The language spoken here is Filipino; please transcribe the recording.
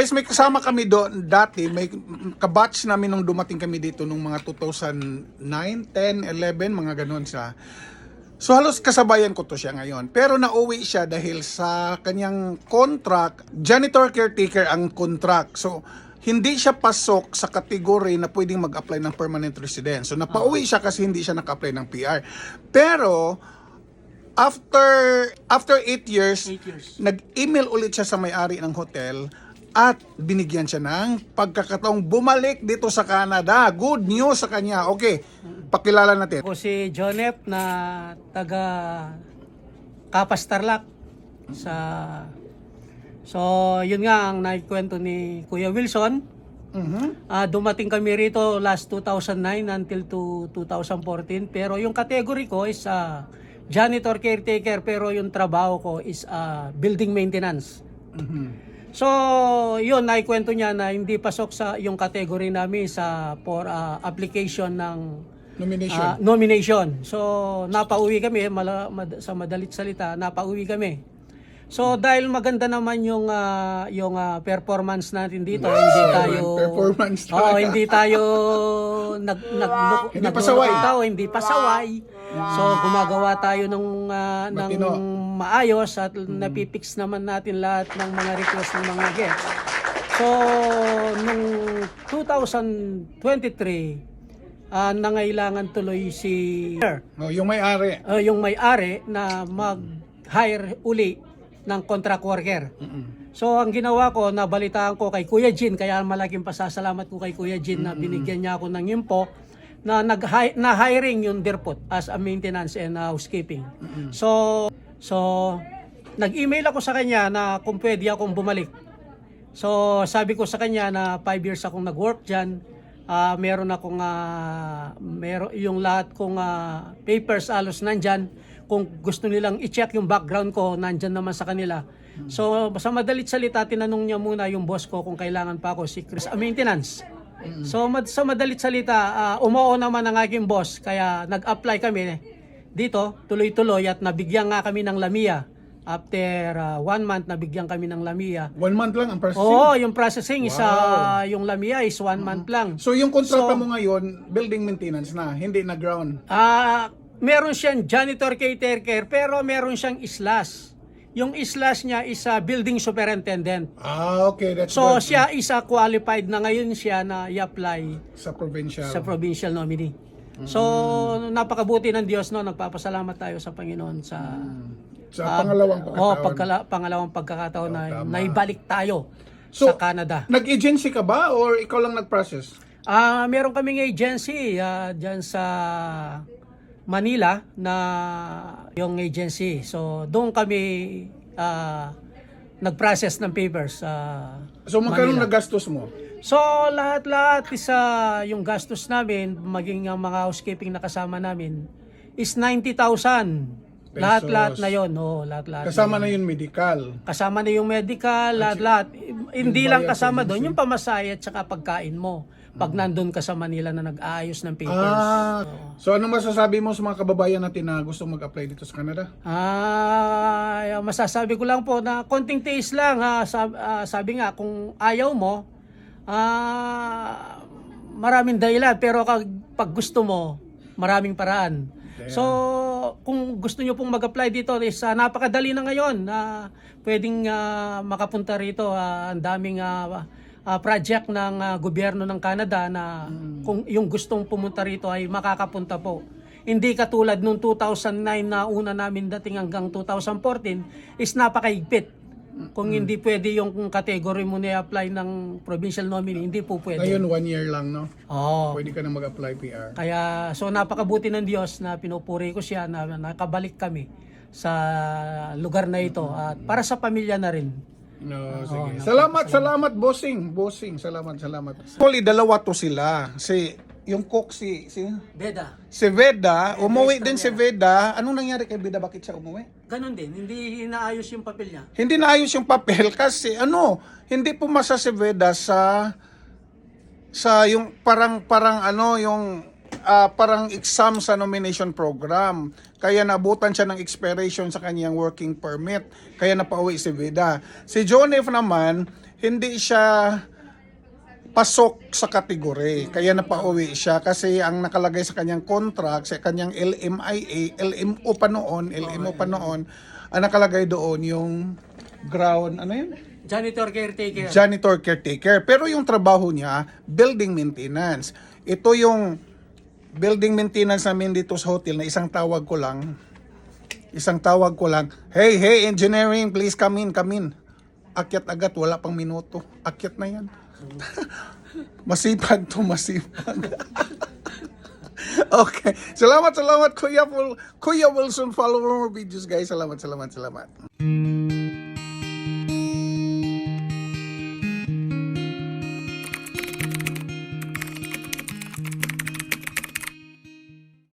Guys, may kasama kami doon dati, may kabatch namin nung dumating kami dito nung mga 2009, 10, 11, mga ganun siya. So halos kasabayan ko to siya ngayon. Pero nauwi siya dahil sa kanyang contract, janitor caretaker ang contract. So hindi siya pasok sa kategory na pwedeng mag-apply ng permanent residence. So napauwi siya kasi hindi siya naka-apply ng PR. Pero after after 8 years, Eight years. nag-email ulit siya sa may-ari ng hotel at binigyan siya ng pagkakataong bumalik dito sa Canada. Good news sa kanya. Okay, pakilala natin. Ako si Jonep na taga Kapas Tarlac sa So, yun nga ang naikwento ni Kuya Wilson. Mhm. Ah, dumating kami rito last 2009 until to 2014 pero yung category ko is ah, janitor caretaker pero yung trabaho ko is ah, building maintenance. Mhm. So, yun, naikwento niya na hindi pasok sa yung category namin sa for ah, application ng Nomination. ah, nomination. So, napauwi kami, mala, mad- sa madalit salita, napauwi kami. So, dahil maganda naman yung ah, yung ah, performance natin dito, hindi tayo Performance talaga. hindi tayo nag nag Hindi pasaway. Tao, hindi pasaway. So, gumagawa tayo ng ah, ng Matino. Maayos at napipix naman natin lahat ng mga request ng mga guests. So, nung 2023, ah, nangailangan tuloy si Oh, yung may-ari. uh, yung may-ari na mag-hire uli ng contract worker. So ang ginawa ko, nabalitaan ko kay Kuya Jin, kaya malaking pasasalamat ko kay Kuya Jin na binigyan niya ako ng info na nag na hiring yung Dirpot as a maintenance and housekeeping. So so nag-email ako sa kanya na kung pwede akong bumalik. So sabi ko sa kanya na 5 years akong nag-work diyan. Ah, meron akong ah, meron yung lahat kong ah, papers alos nandyan. Kung gusto nilang i-check yung background ko, nandyan naman sa kanila. So sa madalit salita, tinanong niya muna yung boss ko kung kailangan pa ako si Chris ah, maintenance. So mad- sa madalit salita, ah, umuo naman ang aking boss kaya nag-apply kami dito, tuloy-tuloy at nabigyan nga kami ng Lamia. After ah, one month, nabigyan kami ng Lamia. One month lang ang processing. Oo, yung processing is ah, yung Lamia is one month lang. So yung kontrata So- mo ngayon, building maintenance na, hindi na ground. Ah, meron siyang janitor caretaker pero meron siyang islas. Yung islas niya is a building superintendent. Ah, okay. That's So good. siya is a qualified na ngayon siya na i-apply Sa provincial. sa provincial nominee. So napakabuti ng Diyos no, nagpapasalamat tayo sa Panginoon sa sa ah, pangalawang oh, pagkakataon. pagkala- pangalawang pagkakataon na tama. naibalik tayo So, sa Canada. Nag-agency ka ba or ikaw lang nag-process? Ah, meron kaming agency ah, diyan sa Manila na yung agency. So, doon kami ah, nag-process ng papers sa So magkano Manila. nagastos mo? So, lahat-lahat isa yung gastos namin, maging ang mga housekeeping na kasama namin is 90,000. Lahat-lahat na yon, oh, lahat-lahat. Kasama na yun medical. Kasama na yung medical, lahat-lahat. Hindi lang kasama sa doon, yung pamasahe at saka pagkain mo. Pag nandun ka sa Manila na nag-aayos ng papers. Ah, so ano masasabi mo sa mga kababayan natin na gusto mag-apply dito sa Canada? Ah, masasabi ko lang po na konting taste lang ha. Sabi, sabi nga kung ayaw mo, ah maraming dahilan pero pag gusto mo, maraming paraan. So, kung gusto nyo pong mag-apply dito is ah, napakadali na ngayon na pwedeng ah, makapunta rito. Ah, ang daming ah, ah, project ng ah, gobyerno ng Canada na kung yung gustong pumunta rito ay makakapunta po. Hindi katulad nung 2009 na una namin dating hanggang 2014 is napakaigpit. Kung hindi pwede yung category mo na apply ng provincial nominee, hindi po pwede. Ngayon, one year lang, no? Oo. Pwede ka na mag-apply PR. Kaya so napakabuti ng Diyos na pinupuri ko siya na nakabalik kami sa lugar na ito at para sa pamilya na rin. No, sige. salamat, salamat, bossing. Bossing, salamat, salamat. Actually, dalawa to sila. Si, yung cook, si, si, Beda. si Veda, umuwi din si Veda. Anong nangyari kay Veda? Bakit siya umuwi? Ganon din, hindi inaayos yung papel niya. Hindi naayos yung papel kasi ano, hindi pumasa si Veda sa sa yung parang parang ano yung ah, parang exam sa nomination program. Kaya nabutan siya ng expiration sa kanyang working permit. Kaya napauwi si Veda. Si John F. naman, hindi siya pasok sa kategory. Kaya napauwi siya kasi ang nakalagay sa kanyang contract, sa kanyang LMIA, LMO pa noon, LMO pa noon, ang nakalagay doon yung ground, ano yun? Janitor caretaker. Janitor caretaker. Pero yung trabaho niya, building maintenance. Ito yung building maintenance namin dito sa hotel na isang tawag ko lang. Isang tawag ko lang, hey, hey, engineering, please come in, come in. Akyat agad, wala pang minuto. Akyat na yan. masipag to, masipag. okay. Salamat, salamat, Kuya, Kuya Wilson. Follow more videos, guys. Salamat, salamat, salamat.